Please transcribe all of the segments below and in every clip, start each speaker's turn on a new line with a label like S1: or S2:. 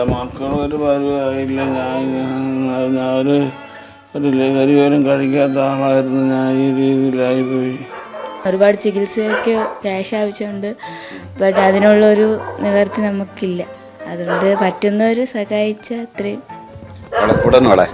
S1: എന്റെ മക്കൾ ഒരു പരിവായില്ല ഞാൻ ഞാൻ ഒരു ഒരു ലഹരി പോലും കഴിക്കാത്ത ആളായിരുന്നു. ഞാൻ ഈ രീതിയിലായി പോയി.
S2: ഒരുപാട് ചികിത്സയൊക്കെ ക്യാഷ് ആവശ്യമുണ്ട്. ബട്ട് അതിനുള്ളൊരു നിവർത്തി നമുക്കില്ല. അതുകൊണ്ട് പറ്റുന്നവർ സഹായിച്ച അത്രയും.
S3: അവളെ കൂടെ അവളെ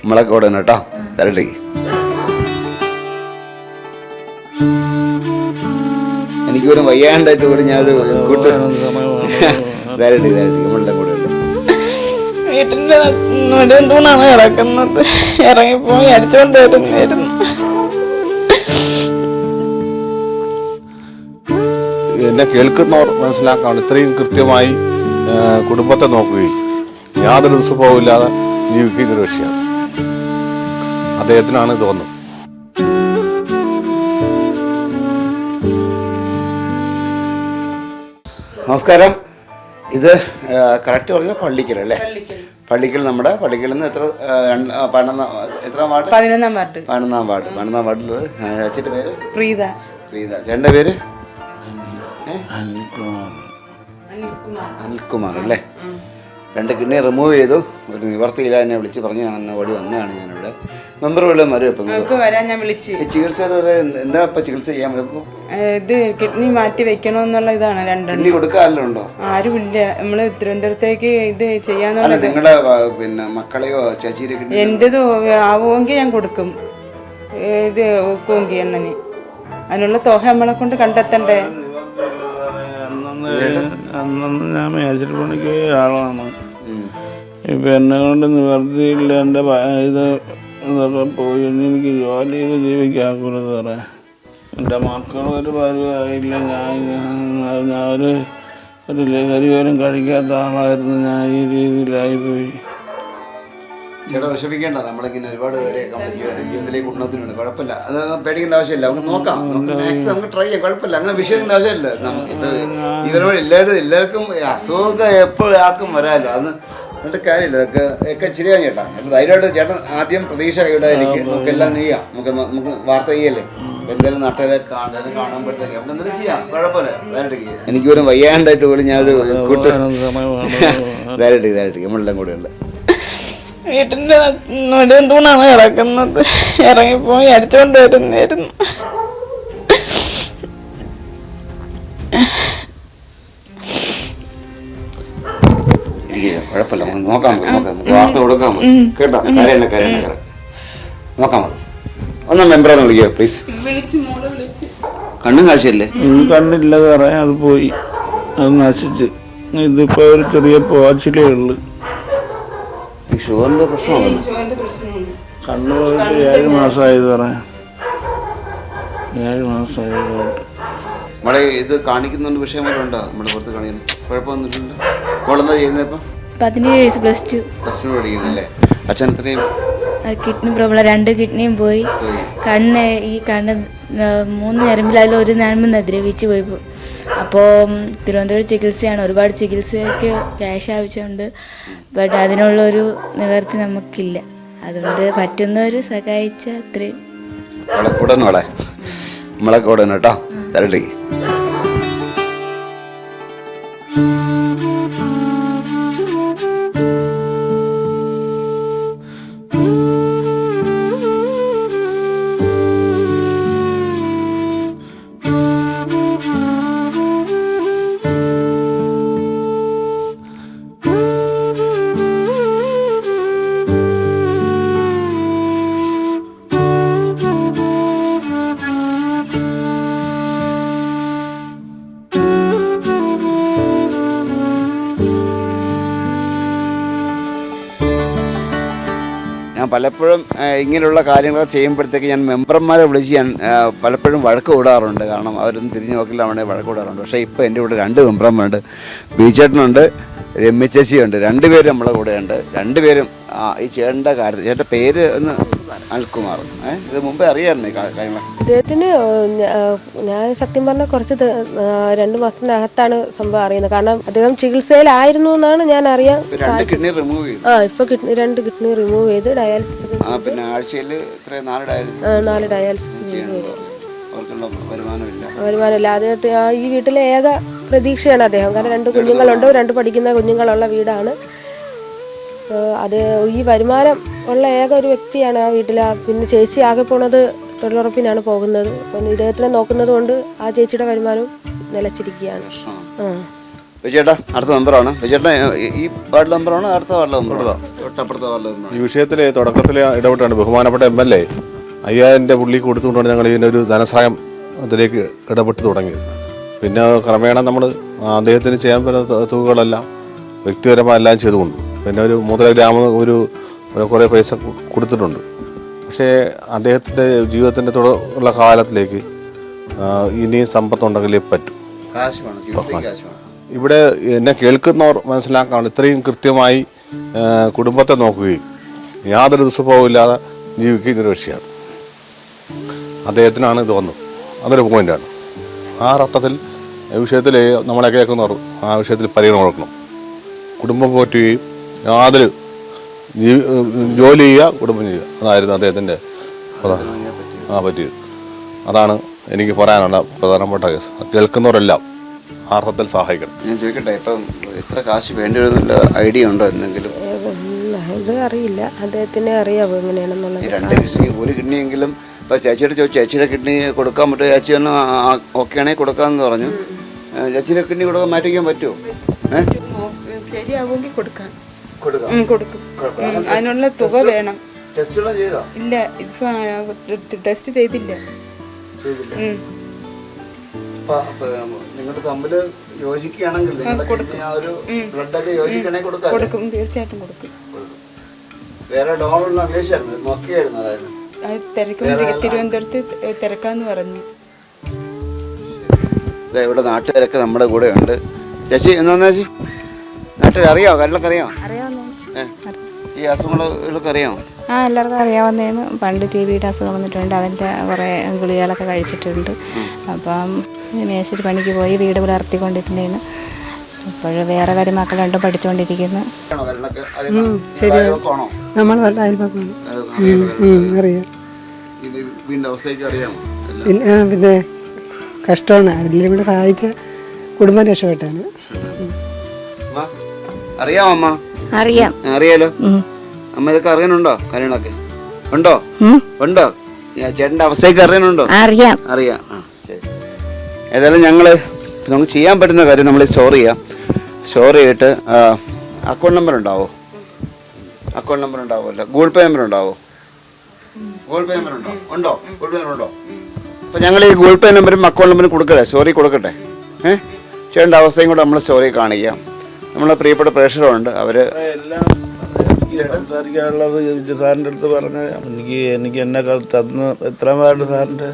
S3: നമ്മളെ കൂടെ കേട്ടോ? തരട്ടെ. എനിക്ക് ഒരു വയ്യാണ്ടായിട്ട് കൂടി ഞാനൊരു കൂട്ട് തരട്ടെ തരട്ടെ. നമ്മളുടെ
S4: വീട്ടിന്റെ നെടുന്തൂണാണ് ഇറക്കുന്നത് ഇറങ്ങിപ്പോയി അടിച്ചോണ്ട് വരുന്നായിരുന്നു
S5: എന്നെ കേൾക്കുന്നവർ മനസ്സിലാക്കാണ് ഇത്രയും കൃത്യമായി കുടുംബത്തെ നോക്കുകയും യാതൊരു ദുസ്വഭാവമില്ലാതെ ജീവിക്കുന്ന ഒരു വിഷയമാണ് അദ്ദേഹത്തിനാണ് തോന്നുന്നത്
S3: നമസ്കാരം. ഇത് കറക്റ്റ് പറഞ്ഞാൽ പള്ളിക്കലല്ലേ പള്ളിക്കൽ നമ്മുടെ പള്ളിക്കൽ നിന്ന് എത്ര പതിനൊന്നാം എത്ര വാർഡ്?
S4: പതിനൊന്നാം വാർഡ്.
S3: പതിനൊന്നാം വാർഡ്. പതിനൊന്നാം വാർഡിൽ അച്ഛന്റെ പേര്?
S4: പ്രീത.
S3: പ്രീത. ചേട്ടന്റെ പേര്?
S1: അനിൽകുമാർ.
S3: അനിൽകുമാർ അല്ലേ? രണ്ട് കിഡ്നി റിമൂവ് ചെയ്തു. ഒരു നിവർത്തിയില്ല എന്നെ വിളിച്ച് പറഞ്ഞു ഞാൻ ഓടി വന്നതാണ് ഞാനിവിടെ. മെമ്പർ ഇപ്പം
S4: വരാൻ ഞാൻ വിളിച്ച്.
S3: ചികിത്സ വരെ എന്താ ഇപ്പം ചികിത്സ ചെയ്യാൻ പറ്റും?
S4: ഇത് കിഡ്നി മാറ്റി വെക്കണമെന്നുള്ള ഇതാണ് രണ്ടെണ്ണം.
S3: കിഡ്നി ആരും ഇല്ല.
S4: ആരുമില്ല നമ്മൾ തിരുവനന്തപുരത്തേക്ക് ഇത് ചെയ്യാന്ന്
S3: നിങ്ങളുടെ പിന്നെ മക്കളെയോ ചേച്ചിയുടെ കിഡ്നി
S4: എന്റെത് ആവുമെങ്കിൽ ഞാൻ കൊടുക്കും. ഇത് ഒക്കുമെങ്കിൽ എണ്ണന് അതിനുള്ള തുക നമ്മളെ കൊണ്ട് കണ്ടെത്തണ്ടേ?
S1: അന്നന്ന് ഞാൻ മേച്ചിൽ പണിക്ക് ആളാണ്. ഇപ്പം എന്നെ കൊണ്ട് നിവർത്തിയില്ല എന്റെ ഇത് ഇതൊക്കെ പോയി. ഇനി എനിക്ക് ജോലി ചെയ്ത് ജീവിക്കാക്കൂല സാറേ എന്റെ മക്കൾ ഒരു പരിവായില്ല. ഞാൻ ഞാൻ- ഒരു ഒരു ലഹരി പോലും കഴിക്കാത്ത ആളായിരുന്നു ഞാൻ ഈ രീതിയിലായി പോയി.
S3: ചേട്ടാ വിഷമിക്കേണ്ട. നമ്മളിങ്ങനെ ഒരുപാട് പേരെ നമ്മുടെ ജീവിത- ജീവിതത്തിലേക്ക് ഉന്നതിനുണ്ട് കുഴപ്പമില്ല. അത് പേടിക്കേണ്ട ആവശ്യമില്ല. നമുക്ക് നോക്കാം. നമുക്ക് മാക്സിമം നമുക്ക് ട്രൈ ചെയ്യാം. കുഴപ്പമില്ല. അങ്ങനെ വിഷയത്തിന്റെ ആവശ്യമില്ല. നമുക്ക് ഇവരോട് എല്ലാവരും എല്ലാവർക്കും അസുഖമൊക്കെ എപ്പോഴും ആർക്കും വരാമല്ലോ. അത് എന്നിട്ട് കാര്യമില്ല ഇതൊക്കെ ഒക്കെ ശരിയാണ് ചേട്ടാ എന്നിട്ട് ധൈര്യമായിട്ട് ചേട്ടൻ ആദ്യം പ്രതീക്ഷ ഇടായിരിക്കും നമുക്ക് എല്ലാം ചെയ്യാം നമുക്ക് നമുക്ക് വാർത്ത ചെയ്യല്ലേ എന്തെങ്കിലും നാട്ടുകാരെ കാണാനും കാണുമ്പോഴത്തേക്ക് നമുക്ക് എന്തെങ്കിലും ചെയ്യാം കുഴപ്പമില്ല ധൈര്യമായിട്ട് എനിക്ക് ഒരു വയ്യാണ്ടായിട്ട് പോലും ഞാനൊരു കൂട്ട് ധൈര്യമായിട്ട് ധൈര്യമായിട്ട് നമ്മളെല്ലാം കൂടെ ഉണ്ട്
S4: വീട്ടിന്റെ നെടുന്തൂണാണ് കിടക്കുന്നത് ഇറങ്ങിപ്പോയി അടിച്ചോണ്ട് വരുന്നായിരുന്നു
S3: കുഴപ്പമില്ല. നമുക്ക് നോക്കാൻ മതി. നോക്കാം നമുക്ക് വാർത്ത കൊടുക്കാൻ മതി. കേട്ടോ? കരയണ്ട കരയണ്ട കര നോക്കാൻ മതി. ഒന്ന് മെമ്പറെ വിളിക്കുക പ്ലീസ്
S4: വിളിച്ച് മോളെ വിളിച്ച്.
S3: കണ്ണും കാഴ്ചയല്ലേ?
S1: കണ്ണില്ല സാറേ അത് പോയി. അത് നശിച്ച്. ഇതിപ്പോ ഒരു ചെറിയ പോച്ചിലേ ഉള്ളു.
S3: ഈ ഷുഗറിന്റെ
S4: പ്രശ്നമാണ്
S1: കണ്ണു പോയിട്ട് ഏഴ് മാസമായി സാറേ ഏഴ് മാസമായി പോയിട്ട്
S3: നമ്മളെ ഇത് കാണിക്കുന്നുണ്ട് വിഷയം വല്ലതും ഉണ്ടോ? നമ്മുടെ പുറത്ത് കാണിക്കുന്നു കുഴപ്പമൊന്നുമില്ല മോളെന്താ ചെയ്യുന്നത് ഇപ്പം?
S2: പതിനേഴ് വയസ്സ് പ്ലസ് ടു
S3: പ്ലസ് ടു പഠിക്കുന്നില്ലേ? അച്ഛൻ എത്രയും?
S2: Kidney problem. രണ്ട് കിഡ്നിയും പോയി. കണ്ണ് ഈ കണ്ണ് മൂന്ന് ഞരമ്പിൽ അതിൽ ഒരു ഞരമ്പ് നദ്രവിച്ച് പോയി. അപ്പോൾ തിരുവനന്തപുരം ചികിത്സയാണ്. ഒരുപാട് ചികിത്സയ്ക്ക് ക്യാഷ് ആവശ്യമുണ്ട്. ബട്ട് അതിനുള്ളൊരു നിവർത്തി നമുക്കില്ല. അതുകൊണ്ട് പറ്റുന്നവർ സഹായിച്ച അത്രയും.
S3: കേട്ടോ. തരട്ടെ. പലപ്പോഴും ഇങ്ങനെയുള്ള കാര്യങ്ങൾ ചെയ്യുമ്പോഴത്തേക്ക് ഞാൻ മെമ്പർമാരെ വിളിച്ച് ഞാൻ പലപ്പോഴും വഴക്ക് കൂടാറുണ്ട്. കാരണം അവരൊന്നും തിരിഞ്ഞു നോക്കില്ല അവനെ വഴക്ക് കൂടാറുണ്ട്. പക്ഷേ ഇപ്പോൾ എന്റെ കൂടെ രണ്ട് മെമ്പർമാരുണ്ട്. ബീച്ചേട്ടനുണ്ട് രമ്യ ചേച്ചിയുണ്ട്. രണ്ടുപേരും നമ്മളെ കൂടെയുണ്ട്. രണ്ടുപേരും ആ, ഈ ചേട്ടന്റെ കാര്യത്തിൽ ചേട്ടന്റെ പേര് ഒന്ന് അനിൽകുമാർ ഏഹ് ഇത് മുമ്പേ അറിയാമായിരുന്നു കാര്യങ്ങൾ
S6: അദ്ദേഹത്തിന് ഞാൻ സത്യം പറഞ്ഞാൽ കുറച്ച് രണ്ട് മാസത്തിനകത്താണ് സംഭവം അറിയുന്നത്. കാരണം അദ്ദേഹം ചികിത്സയിലായിരുന്നു എന്നാണ് ഞാൻ അറിയാൻ
S3: കിഡ്നി റിമൂവ് ചെയ്തു.
S6: ആ ഇപ്പൊ കിഡ്നി രണ്ട് കിഡ്നി റിമൂവ് ചെയ്ത് ഡയാലിസിസ്
S3: ആ പിന്നെ ആഴ്ചയിൽ ഇത്ര നാല് ഡയാലിസിസ്
S6: നാല് ഡയാലിസിസ്
S3: അവർക്കുള്ള വരുമാനമില്ല.
S6: വരുമാനമില്ല. അദ്ദേഹത്തെ ഈ വീട്ടിലെ ഏക പ്രതീക്ഷയാണ് അദ്ദേഹം. കാരണം രണ്ട് കുഞ്ഞുങ്ങളുണ്ട്. രണ്ട് പഠിക്കുന്ന കുഞ്ഞുങ്ങളുള്ള വീടാണ്. അത് ഈ വരുമാനം ഉള്ള ഏക ഒരു വ്യക്തിയാണ് ആ വീട്ടിൽ പിന്നെ ചേച്ചി ആകെ പോണത് തൊഴിലുറപ്പിനാണ് പോകുന്നത്. അപ്പം ഇദ്ദേഹത്തിനെ നോക്കുന്നത് കൊണ്ട് ആ ചേച്ചിയുടെ വരുമാനം നിലച്ചിരിക്കുകയാണ്. ആ.
S3: വിജയേട്ടാ അടുത്ത മെമ്പറാണ് വിജയേട്ടാ ഈ- ഈ വാർഡ് മെമ്പറാണ് അടുത്ത വാർഡ് മെമ്പറാണ് തൊട്ടപ്പുറത്തെ വാർഡ് മെമ്പറാണ്
S5: ഈ വിഷയത്തിൽ തുടക്കത്തിൽ ഇടപെട്ടാണ്. ബഹുമാനപ്പെട്ട എം എൽ എ അയ്യായിരം പുള്ളിക്ക് കൊടുത്തുകൊണ്ടാണ് ഞങ്ങൾ ഇതിനൊരു ധനസഹായം അതിലേക്ക് ഇടപെട്ട് തുടങ്ങിയത് പിന്നെ ക്രമേണ നമ്മൾ അദ്ദേഹത്തിന് ചെയ്യാൻ പറ്റുന്ന തുകകളെല്ലാം വ്യക്തിപരമായി എല്ലാം ചെയ്തുകൊണ്ട്. പിന്നെ ഒരു മുതല ഗ്രാമം ഒരു കുറേ പൈസ കൊടുത്തിട്ടുണ്ട്. പക്ഷേ അദ്ദേഹത്തിന്റെ ജീവിതത്തിന്റെ തുടർന്നുള്ള കാലത്തിലേക്ക് ഇനിയും സമ്പത്തുണ്ടെങ്കിലേ പറ്റും. ഇവിടെ എന്നെ കേൾക്കുന്നവർ മനസ്സിലാക്കാണ് ഇത്രയും കൃത്യമായി കുടുംബത്തെ നോക്കുകയും യാതൊരു ദുസ്വഭാവമില്ലാതെ ജീവിക്കുന്ന ഒരു വിഷയമാണ്. അദ്ദേഹത്തിനാണ് ഇത് വന്നത്. അതൊരു പോയിന്റാണ്. ആ അർത്ഥത്തിൽ വിഷയത്തിൽ നമ്മളെ കേൾക്കുന്നവർ ആ വിഷയത്തിൽ പരിഗണന കൊടുക്കണം. കുടുംബം പോറ്റുകയും യാതൊരു ജോലി ചെയ്യുക കുടുംബം ചെയ്യുക. അതായിരുന്നു അദ്ദേഹത്തിന്റെ പ്രധാന. ആ പറ്റിയത്. അതാണ് എനിക്ക് പറയാനുള്ള പ്രധാനപ്പെട്ട കേസ്. കേൾക്കുന്നവരെല്ലാം ആ അർത്ഥത്തിൽ സഹായിക്കണം.
S3: ഞാൻ ചോദിക്കട്ടെ ഇപ്പം എത്ര കാശ് വേണ്ടി വരുന്നുള്ള ഐഡിയ ഉണ്ടോ എന്തെങ്കിലും?
S6: ഇത് അറിയില്ല. അദ്ദേഹത്തിനെ അറിയാവോ എങ്ങനെയാണെന്നുള്ളത്?
S3: രണ്ട് കിഡ്നി ഒരു കിഡ്നിയെങ്കിലും ഇപ്പൊ ചേച്ചിയുടെ ചോദിച്ചു ചേച്ചിയുടെ കിഡ്നി കൊടുക്കാൻ പറ്റുമോ? ചേച്ചി ഒന്ന് ഓക്കെ ആണെങ്കിൽ കൊടുക്കാമെന്ന് പറഞ്ഞു. ചേച്ചിയുടെ കിഡ്നി കൊടുക്കാൻ മാറ്റിക്കാൻ പറ്റുമോ?
S4: ശരിയാവുമെങ്കിൽ കൊടുക്കാം.
S3: കൊടുക്കാം.
S4: കൊടുക്കും. അതിനുള്ള തുക വേണം. ഇല്ല ഇപ്പൊ ടെസ്റ്റ് ചെയ്തില്ല.
S3: നിങ്ങൾ തമ്മിൽ യോജിക്കുകയാണെങ്കിൽ നിങ്ങളുടെ ബ്ലഡൊക്കെ യോജിക്കണമെങ്കിൽ കൊടുക്കാം
S4: കൊടുക്കും തീർച്ചയായിട്ടും കൊടുക്കും.
S3: വേറെ അന്വേഷിച്ചായിരുന്നു. നോക്കിയായിരുന്നു
S4: തിരുവനന്തപുരത്ത് തിരക്കാന്ന് പറഞ്ഞു.
S3: ഇതാ ഇവിടെ നാട്ടുകാരൊക്കെ നമ്മുടെ കൂടെ ഉണ്ട് ചേച്ചി എന്താ ചേച്ചി? നാട്ടിൽ അറിയാമോ കാര്യങ്ങളൊക്കെ അറിയാമോ? ഈ അസുഖങ്ങളൊക്കെ അറിയാമോ
S7: ആ എല്ലാവർക്കും അറിയാവുന്നതിന് പണ്ട് ടി വിയുടെ അസുഖം വന്നിട്ടുണ്ട് അതിന്റെ കുറേ ഗുളികകളൊക്കെ കഴിച്ചിട്ടുണ്ട് അപ്പം മേശരി പണിക്ക് പോയി വീട് പുലർത്തിക്കൊണ്ടിരുന്നതിന് ഇപ്പോൾ വേറെ കാര്യം മക്കളുണ്ട് പഠിച്ചുകൊണ്ടിരിക്കുന്നു
S8: നമ്മൾ നല്ല അയൽപക്കമാണ് അറിയാം പിന്നെ പിന്നെ കഷ്ടമാണ് ആരെങ്കിലും കൂടെ സഹായിച്ച കുടുംബം രക്ഷപ്പെട്ടാണ്
S3: അമ്മ, അറിയാമോ അമ്മ
S7: അറിയാം.
S3: അറിയാലോ? അമ്മ ഇതൊക്കെ അറിയാനുണ്ടോ? കാര്യങ്ങളൊക്കെ? ഉണ്ടോ? ഉണ്ടോ? ചേട്ടന്റെ അവസ്ഥയൊക്കെ അറിയാനുണ്ടോ?
S7: അറിയാം.
S3: അറിയാം. ആ ശരി. ഏതായാലും ഞങ്ങൾ നമുക്ക് ചെയ്യാൻ പറ്റുന്ന കാര്യം നമ്മൾ സ്റ്റോർ ചെയ്യാം. സ്റ്റോർ ചെയ്തിട്ട് അക്കൗണ്ട് നമ്പർ ഉണ്ടാവോ? അക്കൗണ്ട് നമ്പർ ഉണ്ടാവുമല്ലോ ഗൂഗിൾ പേ നമ്പർ ഉണ്ടാവോ? ഗൂഗിൾ പേ നമ്പർ ഉണ്ടോ? ഉണ്ടോ? ഗൂഗിൾ പേ നമ്പർ ഉണ്ടോ? അപ്പോൾ ഞങ്ങൾ ഈ ഗൂഗിൾ പേ നമ്പറും അക്കൗണ്ട് നമ്പറും കൊടുക്കട്ടെ? സ്റ്റോറി കൊടുക്കട്ടെ? ഏഹ് ചേട്ടന്റെ അവസ്ഥയും കൂടെ നമ്മൾ സ്റ്റോറി കാണിക്കാം നമ്മളെ പ്രിയപ്പെട്ട പ്രേക്ഷകരുണ്ട്. അവർ
S1: എല്ലാം സംസാരിക്കാനുള്ളത് സാറിന്റെ അടുത്ത് പറഞ്ഞ എനിക്ക് എനിക്ക് എന്നെ തന്ന് എത്ര വാർഡ് സാറിന്റെ?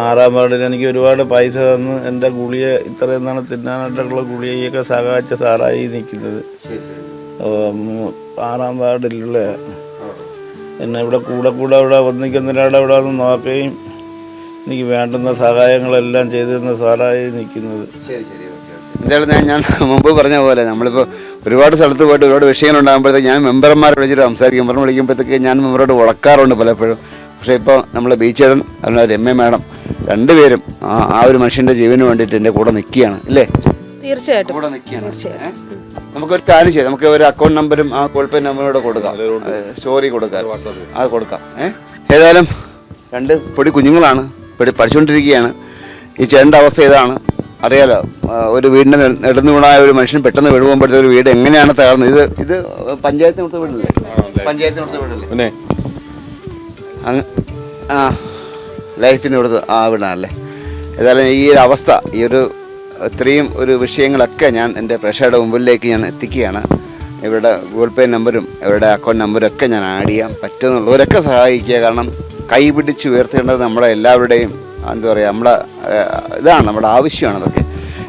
S1: ആറാം വാർഡിൽ എനിക്ക് ഒരുപാട് പൈസ തന്ന് എന്റെ ഗുളിയെ ഇത്രയും നാളെ തിന്നാനായിട്ടുള്ള ഗുളികയൊക്കെ സഹായിച്ച സാറായി നിൽക്കുന്നത്. ആറാം വാർഡിലുള്ള എന്നെ ഇവിടെ കൂടെ കൂടെ ഇവിടെ ഒരാളെ അവിടെ വന്ന് നോക്കുകയും എനിക്ക് വേണ്ടുന്ന സഹായങ്ങളെല്ലാം ചെയ്തു തന്ന സാറായി നിൽക്കുന്നത്.
S3: ശരി ശരി. എന്തായാലും ഞാൻ ഞാൻ മുമ്പ് പറഞ്ഞ പോലെ നമ്മളിപ്പോൾ ഒരുപാട് സ്ഥലത്ത് പോയിട്ട് ഒരുപാട് വിഷയങ്ങൾ ഉണ്ടാകുമ്പോഴത്തേക്ക് ഞാൻ മെമ്പർമാരെ വിളിച്ചിട്ട് സംസാരിക്കും. മെമ്പർ വിളിക്കുമ്പോഴത്തേക്ക് ഞാൻ മെമ്പറോട് ഉളക്കാറുണ്ട് പലപ്പോഴും. പക്ഷേ ഇപ്പോൾ നമ്മളെ ബീച്ചേടൻ അതുപോലെ രമ്യ മാഡം രണ്ടുപേരും ആ ആ ഒരു മനുഷ്യന്റെ ജീവന് വേണ്ടിയിട്ട് എന്റെ കൂടെ നിൽക്കുകയാണ് അല്ലേ
S6: തീർച്ചയായിട്ടും.
S3: കൂടെ നിൽക്കുകയാണ്? നമുക്കൊരു കാര്യം ചെയ്യാം. നമുക്ക് ഒരു അക്കൗണ്ട് നമ്പരും ആ കോൾ പേ നമ്പറോട് കൊടുക്കാം. സ്റ്റോറി കൊടുക്കാം. അത് കൊടുക്കാം. ഏഹ്? ഏതായാലും രണ്ട് പൊടി കുഞ്ഞുങ്ങളാണ്. പൊടി പഠിച്ചുകൊണ്ടിരിക്കുകയാണ്. ഈ ചേട്ടന്റെ അവസ്ഥ ഇതാണ് അറിയാലോ ഒരു വീടിന്റെ നെടുന്നൂണായ ഒരു മനുഷ്യൻ പെട്ടെന്ന് വീഴുമ്പോഴത്തെ ഒരു വീട് എങ്ങനെയാണ് തകർന്നത്? ഇത് ഇത് പഞ്ചായത്തിന് കൊടുത്ത വീടല്ലേ? പഞ്ചായത്തിന് കൊടുത്ത വീടല്ലേ?
S5: പിന്നെ?
S3: ആ ലൈഫിൽ നിന്ന് കൊടുത്ത് ആ വീടാണല്ലേ. ഏതായാലും ഈ ഒരു അവസ്ഥ ഈ ഒരു ഇത്രയും ഒരു വിഷയങ്ങളൊക്കെ ഞാൻ എന്റെ പ്രേക്ഷകരുടെ മുമ്പിലേക്ക് ഞാൻ എത്തിക്കുകയാണ്. ഇവരുടെ ഗൂഗിൾ പേ നമ്പരും ഇവരുടെ അക്കൗണ്ട് നമ്പരും ഒക്കെ ഞാൻ ആഡ് ചെയ്യാൻ പറ്റുന്നുള്ളവരൊക്കെ സഹായിക്കുക. കാരണം കൈപിടിച്ച് ഉയർത്തേണ്ടത് നമ്മുടെ എല്ലാവരുടെയും എന്താ പറയുക നമ്മുടെ ഇതാണ് നമ്മുടെ ആവശ്യമാണ് അതൊക്കെ.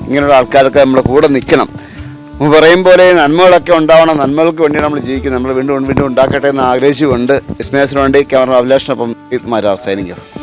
S3: ഇങ്ങനെയുള്ള ആൾക്കാരൊക്കെ നമ്മുടെ കൂടെ നിൽക്കണം. പറയും പോലെ നന്മകളൊക്കെ ഉണ്ടാവണം. നന്മകൾക്ക് വേണ്ടി നമ്മൾ ജീവിക്കും നമ്മൾ വീണ്ടും വീണ്ടും ഉണ്ടാക്കട്ടെ എന്ന് ആഗ്രഹിച്ചുകൊണ്ട് വിസ്മയസിന് വേണ്ടി ക്യാമറ അഭിലാഷിനൊപ്പം മാരാ അവസാനിക്കും